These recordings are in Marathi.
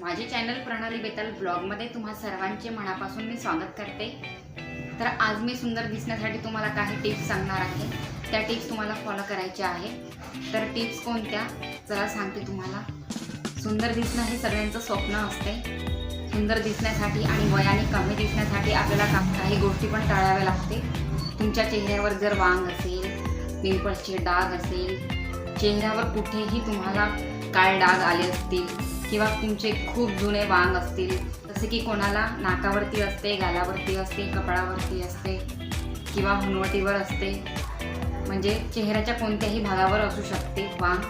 माझे चॅनल प्रणाली बेताल ब्लॉगमध्ये तुम्हा सर्वांचे मनापासून मी स्वागत करते. तर आज मी सुंदर दिसण्यासाठी तुम्हाला काही टिप्स सांगणार आहे. त्या टिप्स तुम्हाला फॉलो करायच्या आहे तर टिप्स कोणत्या? चला सांगते तुम्हाला. सुंदर दिसणं हे सगळ्यांचं स्वप्न असते. सुंदर दिसण्यासाठी आणि वयाने कमी दिसण्यासाठी आपल्याला काही गोष्टी पण टाळाव्या लागते. तुमच्या चेहऱ्यावर जर वांग असेल पिंपल्सचे डाग असेल चेहऱ्यावर कुठेही तुम्हाला काळे डाग आले असतील किंवा तुमचे खूप जुने वांग असतील जसे की कोणाला नाकावरती असते गालावरती असते कपाळावरती असते किंवा हुनवटीवर असते म्हणजे चेहऱ्याच्या कोणत्याही भागावर असू शकते वांग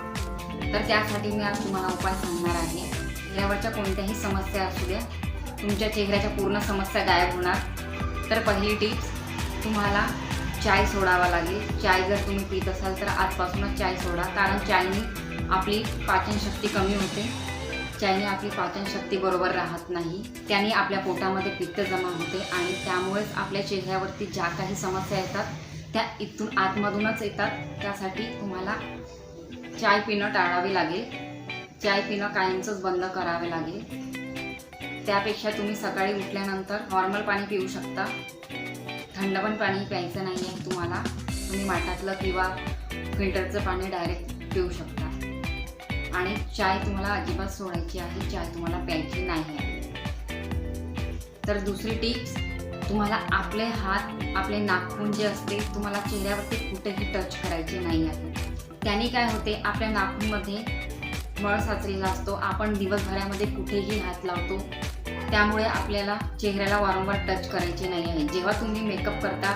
तर त्यासाठी मी आज तुम्हाला उपाय सांगणार आहे. चेहऱ्यावरच्या कोणत्याही समस्या असू द्या तुमच्या चेहऱ्याच्या पूर्ण समस्या गायब होणार. तर पहिली टिप्स तुम्हाला चाय सोडावा लागेल. चाय जर तुम्ही पित असाल तर आजपासूनच चाय सोडा कारण चायने आपली पाचनशक्ती कमी होते. चायने आपली पाचनशक्ती बरोबर राहत नाही त्याने आपल्या पोटामध्ये पित्त जमा होते आणि त्यामुळेच आपल्या चेहऱ्यावरती ज्या काही समस्या येतात त्या इथून आतमधूनच येतात. त्यासाठी तुम्हाला चाय पिणं टाळावे लागेल. चाय पिणं कायमचंच बंद करावे लागेल. त्यापेक्षा तुम्ही सकाळी उठल्यानंतर नॉर्मल पाणी पिऊ शकता. थंड पण पाणी प्यायचं नाही आहे तुम्हाला. तुम्ही माठातलं किंवा फिल्टरचं पाणी डायरेक्ट पिऊ शकता. आणि चाय तुम्हाला अजिबात सोडायची आहे चाय तुम्हाला प्यायची नाही आहे. तर दुसरी टिप्स तुम्हाला आपले हात आपले नाखून जे असते तुम्हाला चेहऱ्यावरती कुठेही टच करायचे नाही आहे. त्याने काय होते आपल्या नाखूनमध्ये मळ साचलेला असतो आपण दिवसभरामध्ये कुठेही हात लावतो त्यामुळे आपल्याला चेहऱ्याला वारंवार टच करायचे नाही आहे. जेव्हा तुम्ही मेकअप करता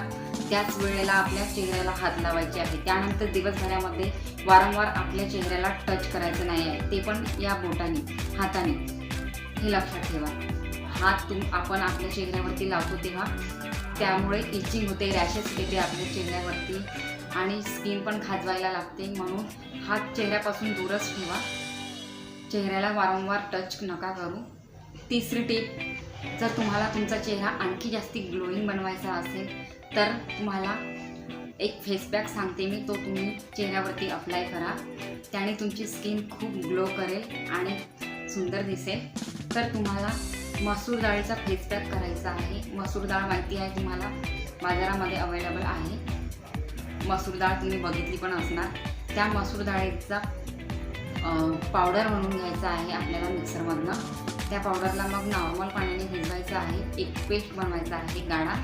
त्याच वेळेला आपल्या चेहऱ्याला हात लावायचे आहे. त्यानंतर दिवसभरामध्ये वारंवार आपल्या चेहऱ्याला टच करायचं नाही आहे. ते पण या बोटाने हाताने. हे लक्षात ठेवा. हात तुम आपण आपल्या चेहऱ्यावरती लावतो तेव्हा त्यामुळे इचिंग होते रॅशेस येते आपल्या चेहऱ्यावरती आणि स्किन पण खाजवायला लागते. म्हणून हात चेहऱ्यापासून दूरच ठेवा. चेहऱ्याला वारंवार टच नका करू. तिसरी टिप जर तुम्हाला तुमचा चेहरा आणखी जास्ती ग्लोईंग बनवायचा असेल तर तुम्हाला एक फेस पॅक सांगते मी. तो तुम्ही चेहऱ्यावरती अप्लाय करा. त्याने तुमची स्किन खूप ग्लो करेल आणि सुंदर दिसेल. तर तुम्हाला मसूर डाळीचा फेस पॅक करायचा आहे. मसूर डाळ माहिती आहे तुम्हाला बाजारामध्ये अवेलेबल आहे. मसूर डाळ तुम्ही बघितली पण असणार. त्या मसूर डाळीचा पावडर म्हणून घ्यायचा आहे आपल्याला मिक्सरमधनं. त्या पावडरला मग नॉर्मल पाण्याने भिजवायचं आहे. एक पेस्ट बनवायचा आहे गाडा.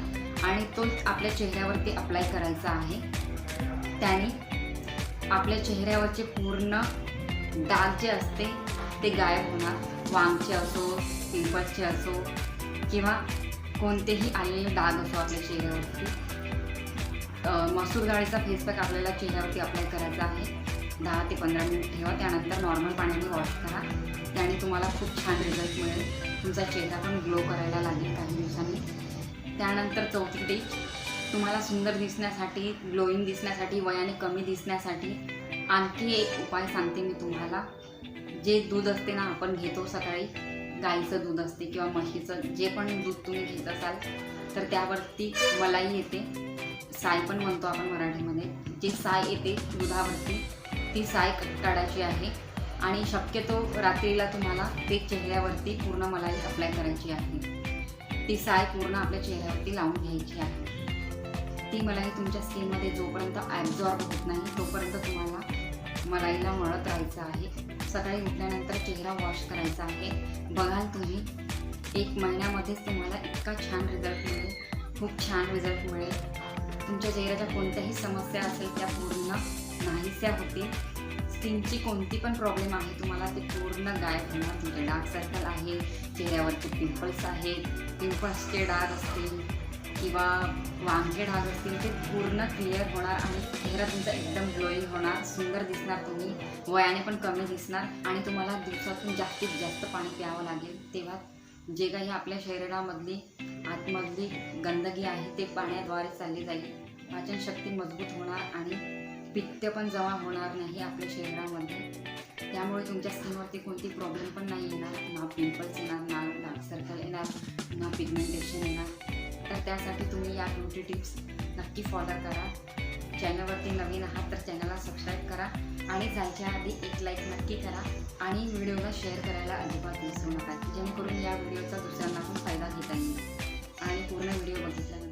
आणि तो आपल्या चेहऱ्यावरती अप्लाय करायचा आहे. त्याने आपल्या चेहऱ्यावरचे पूर्ण डाग जे असते ते गायब होणार. वांगचे असो पिंपल्सचे असो किंवा कोणतेही आलेले डाग असो आपल्या चेहऱ्यावरती. मसूर डाळीचा फेसपॅक आपल्याला चेहऱ्यावरती अप्लाय करायचा आहे. दहा ते पंधरा मिनिट ठेवा. त्यानंतर नॉर्मल पाण्याने वॉश करा. त्याने तुम्हाला खूप छान रिझल्ट मिळेल. तुमचा चेहरा पण ग्लो करायला लागेल काही दिवसांनी. त्यानंतर चौथी टीप तुम्हाला सुंदर दिसण्यासाठी ग्लोईंग दिसण्यासाठी वयाने कमी दिसण्यासाठी आणखी एक उपाय सांगते मी तुम्हाला. जे दूध असते ना आपण घेतो सकाळी गाईचं दूध असते किंवा म्हशीचं जे पण दूध तुम्ही घेत असाल तर त्यावरती मलाई येते. साय पण म्हणतो आपण मराठीमध्ये. जी साय येते दुधावरती ती साय काढायची आहे. आणि शक्यतो रात्रीला तुम्हाला ते चेहऱ्यावरती पूर्ण मलाई अप्लाय करायची आहे. ती साय पूर्ण आपल्या चेहऱ्यावरती लावून घ्यायची आहे. ती मलाई तुमच्या स्किनमध्ये जोपर्यंत ॲब्झॉर्ब होत नाही तोपर्यंत तुम्हाला मलाईला मळत राहायचं आहे. सकाळी उठल्यानंतर चेहरा वॉश करायचा आहे. बघाल तुम्ही एक महिन्यामध्येच तुम्हाला इतका छान रिझल्ट मिळेल. खूप छान रिझल्ट मिळेल. तुमच्या चेहऱ्याच्या कोणत्याही समस्या असेल त्या पूर्ण नाहीशा होतील. स्किनची कोणती पण प्रॉब्लेम आहे तुम्हाला ते पूर्ण गायब होणार. तुमचे डार्क सर्कल आहे चेहऱ्यावरचे पिंपल्स आहेत. पिंपल्सचे डाग असतील किंवा वांगे डाग असतील ते पूर्ण क्लिअर होणार आणि चेहरा तुमचा एकदम ग्लोईंग होणार सुंदर दिसणार तुम्ही. वयाने पण कमी दिसणार आणि तुम्हाला दिवसातून जास्तीत जास्त पाणी प्यावं लागेल. तेव्हा जे काही आपल्या शरीरामधली आतमधली गंदगी आहे ते पाण्याद्वारे चालली जाईल. पाचनशक्ती मजबूत होणार आणि पित्त पण जमा होणार नाही आपल्या शरीरामध्ये. त्यामुळे तुमच्या स्किनवरती कोणती प्रॉब्लेम पण नाही येणार ना पिंपल्स येणार ना डार्क सर्कल येणार ना पिगमेंटेशन येणार. तर त्यासाठी तुम्ही या ब्युटी टिप्स नक्की फॉलो करा. चॅनलवरती नवीन आहात तर चॅनलला सबस्क्राईब करा आणि जायच्या आधी एक लाईक नक्की करा आणि व्हिडिओला शेअर करायला अजिबात विसरू नका जेणेकरून या व्हिडिओचा दुसऱ्यांना पण फायदा घेता येईल. आणि पूर्ण व्हिडिओ बघितल्यानंतर